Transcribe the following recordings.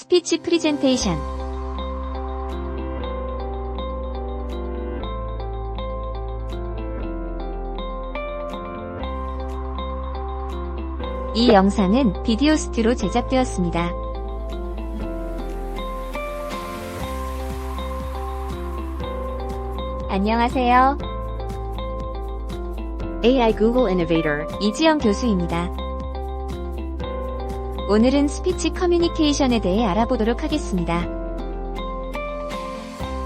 스피치 프리젠테이션 이 영상은 비디오스트로 제작되었습니다. 안녕하세요. AI Google Innovator. 이지영 교수입니다. 오늘은 스피치 커뮤니케이션에 대해 알아보도록 하겠습니다.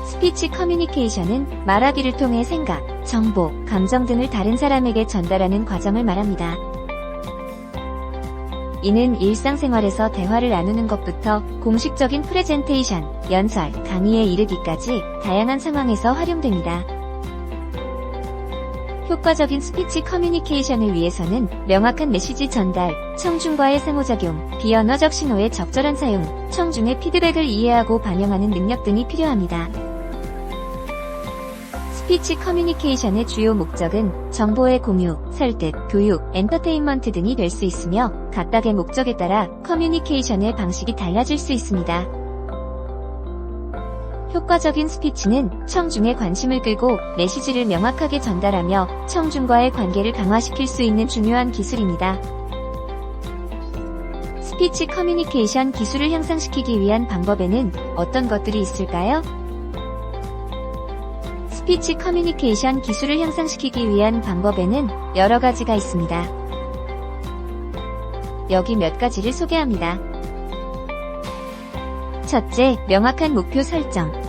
스피치 커뮤니케이션은 말하기를 통해 생각, 정보, 감정 등을 다른 사람에게 전달하는 과정을 말합니다. 이는 일상생활에서 대화를 나누는 것부터 공식적인 프레젠테이션, 연설, 강의에 이르기까지 다양한 상황에서 활용됩니다. 효과적인 스피치 커뮤니케이션을 위해서는 명확한 메시지 전달, 청중과의 상호작용, 비언어적 신호의 적절한 사용, 청중의 피드백을 이해하고 반영하는 능력 등이 필요합니다. 스피치 커뮤니케이션의 주요 목적은 정보의 공유, 설득, 교육, 엔터테인먼트 등이 될 수 있으며 각각의 목적에 따라 커뮤니케이션의 방식이 달라질 수 있습니다. 효과적인 스피치는 청중의 관심을 끌고 메시지를 명확하게 전달하며 청중과의 관계를 강화시킬 수 있는 중요한 기술입니다. 스피치 커뮤니케이션 기술을 향상시키기 위한 방법에는 어떤 것들이 있을까요? 스피치 커뮤니케이션 기술을 향상시키기 위한 방법에는 여러 가지가 있습니다. 여기 몇 가지를 소개합니다. 첫째, 명확한 목표 설정.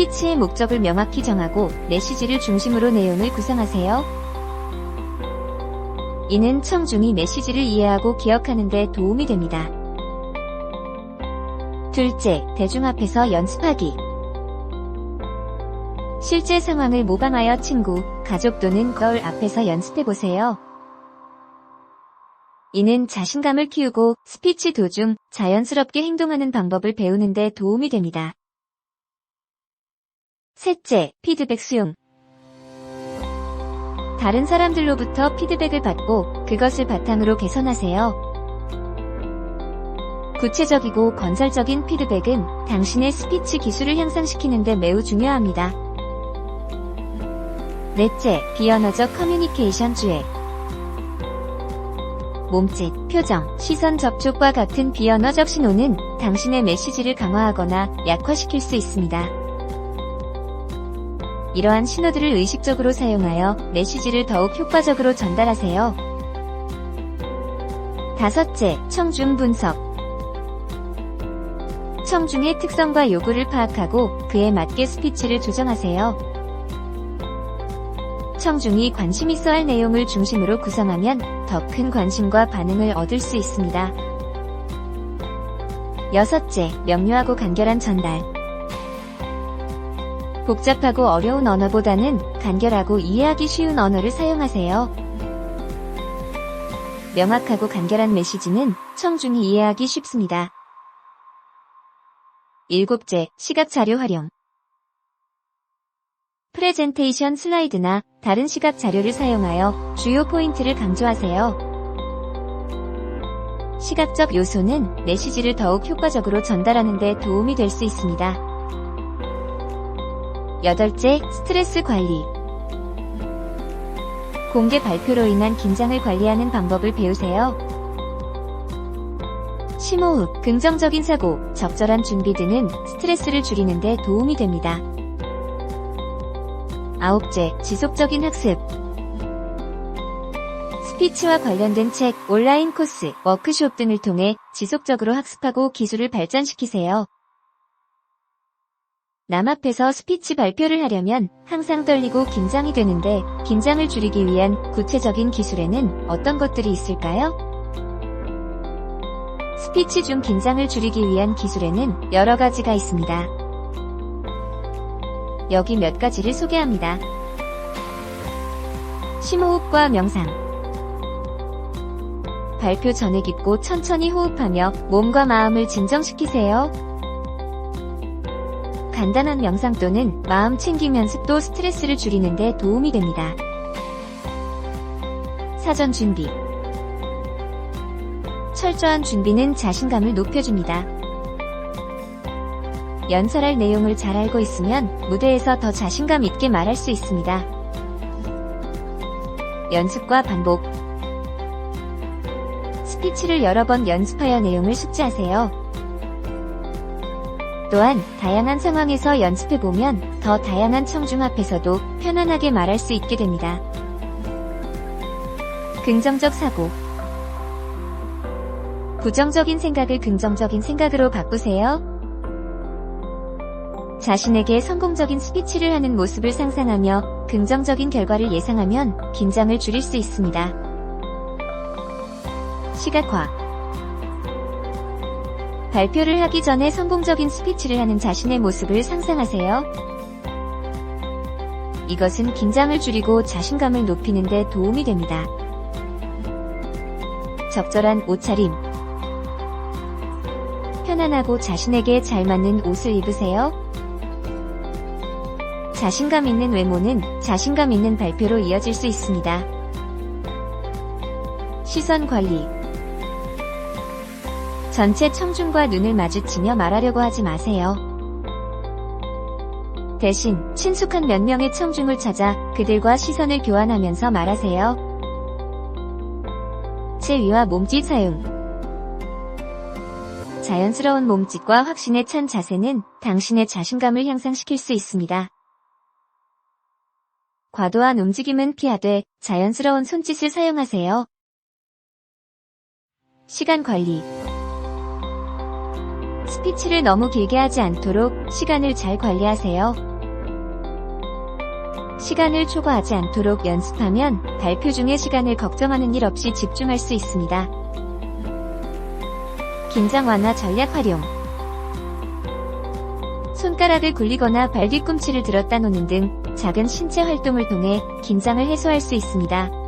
스피치의 목적을 명확히 정하고 메시지를 중심으로 내용을 구성하세요. 이는 청중이 메시지를 이해하고 기억하는 데 도움이 됩니다. 둘째, 대중 앞에서 연습하기. 실제 상황을 모방하여 친구, 가족 또는 거울 앞에서 연습해보세요. 이는 자신감을 키우고 스피치 도중 자연스럽게 행동하는 방법을 배우는 데 도움이 됩니다. 셋째, 피드백 수용. 다른 사람들로부터 피드백을 받고 그것을 바탕으로 개선하세요. 구체적이고 건설적인 피드백은 당신의 스피치 기술을 향상시키는 데 매우 중요합니다. 넷째, 비언어적 커뮤니케이션 주의. 몸짓, 표정, 시선 접촉과 같은 비언어적 신호는 당신의 메시지를 강화하거나 약화시킬 수 있습니다. 이러한 신호들을 의식적으로 사용하여 메시지를 더욱 효과적으로 전달하세요. 다섯째, 청중 분석. 청중의 특성과 요구를 파악하고 그에 맞게 스피치를 조정하세요. 청중이 관심 있어 할 내용을 중심으로 구성하면 더 큰 관심과 반응을 얻을 수 있습니다. 여섯째, 명료하고 간결한 전달. 복잡하고 어려운 언어보다는 간결하고 이해하기 쉬운 언어를 사용하세요. 명확하고 간결한 메시지는 청중이 이해하기 쉽습니다. 일곱째, 시각 자료 활용. 프레젠테이션 슬라이드나 다른 시각 자료를 사용하여 주요 포인트를 강조하세요. 시각적 요소는 메시지를 더욱 효과적으로 전달하는 데 도움이 될 수 있습니다. 여덟째, 스트레스 관리. 공개 발표로 인한 긴장을 관리하는 방법을 배우세요. 심호흡, 긍정적인 사고, 적절한 준비 등은 스트레스를 줄이는 데 도움이 됩니다. 아홉째, 지속적인 학습. 스피치와 관련된 책, 온라인 코스, 워크숍 등을 통해 지속적으로 학습하고 기술을 발전시키세요. 남 앞에서 스피치 발표를 하려면 항상 떨리고 긴장이 되는데 긴장을 줄이기 위한 구체적인 기술에는 어떤 것들이 있을까요? 스피치 중 긴장을 줄이기 위한 기술에는 여러 가지가 있습니다. 여기 몇 가지를 소개합니다. 심호흡과 명상. 발표 전에 깊고 천천히 호흡하며 몸과 마음을 진정시키세요. 간단한 명상 또는 마음 챙김 연습도 스트레스를 줄이는 데 도움이 됩니다. 사전 준비. 철저한 준비는 자신감을 높여줍니다. 연설할 내용을 잘 알고 있으면 무대에서 더 자신감 있게 말할 수 있습니다. 연습과 반복. 스피치를 여러 번 연습하여 내용을 숙지하세요. 또한 다양한 상황에서 연습해보면 더 다양한 청중 앞에서도 편안하게 말할 수 있게 됩니다. 긍정적 사고. 부정적인 생각을 긍정적인 생각으로 바꾸세요. 자신에게 성공적인 스피치를 하는 모습을 상상하며 긍정적인 결과를 예상하면 긴장을 줄일 수 있습니다. 시각화. 발표를 하기 전에 성공적인 스피치를 하는 자신의 모습을 상상하세요. 이것은 긴장을 줄이고 자신감을 높이는 데 도움이 됩니다. 적절한 옷차림. 편안하고 자신에게 잘 맞는 옷을 입으세요. 자신감 있는 외모는 자신감 있는 발표로 이어질 수 있습니다. 시선 관리. 전체 청중과 눈을 마주치며 말하려고 하지 마세요. 대신 친숙한 몇 명의 청중을 찾아 그들과 시선을 교환하면서 말하세요. 체위와 몸짓 사용. 자연스러운 몸짓과 확신에 찬 자세는 당신의 자신감을 향상시킬 수 있습니다. 과도한 움직임은 피하되 자연스러운 손짓을 사용하세요. 시간 관리. 스피치를 너무 길게 하지 않도록 시간을 잘 관리하세요. 시간을 초과하지 않도록 연습하면 발표 중에 시간을 걱정하는 일 없이 집중할 수 있습니다. 긴장 완화 전략 활용. 손가락을 굴리거나 발 뒤꿈치를 들었다 놓는 등 작은 신체 활동을 통해 긴장을 해소할 수 있습니다.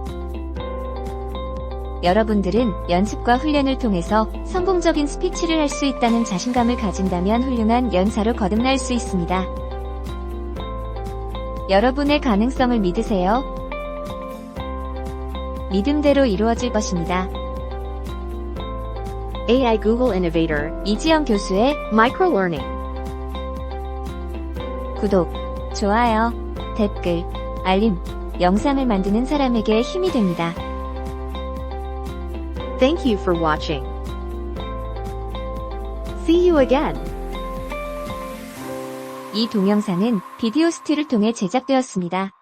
여러분들은 연습과 훈련을 통해서 성공적인 스피치를 할 수 있다는 자신감을 가진다면 훌륭한 연사로 거듭날 수 있습니다. 여러분의 가능성을 믿으세요. 믿음대로 이루어질 것입니다. AI Google Innovator, 이지영 교수의 Microlearning. 구독, 좋아요, 댓글, 알림, 영상을 만드는 사람에게 힘이 됩니다. Thank you for watching. See you again. 이 동영상은 비디오 스틸을 통해 제작되었습니다.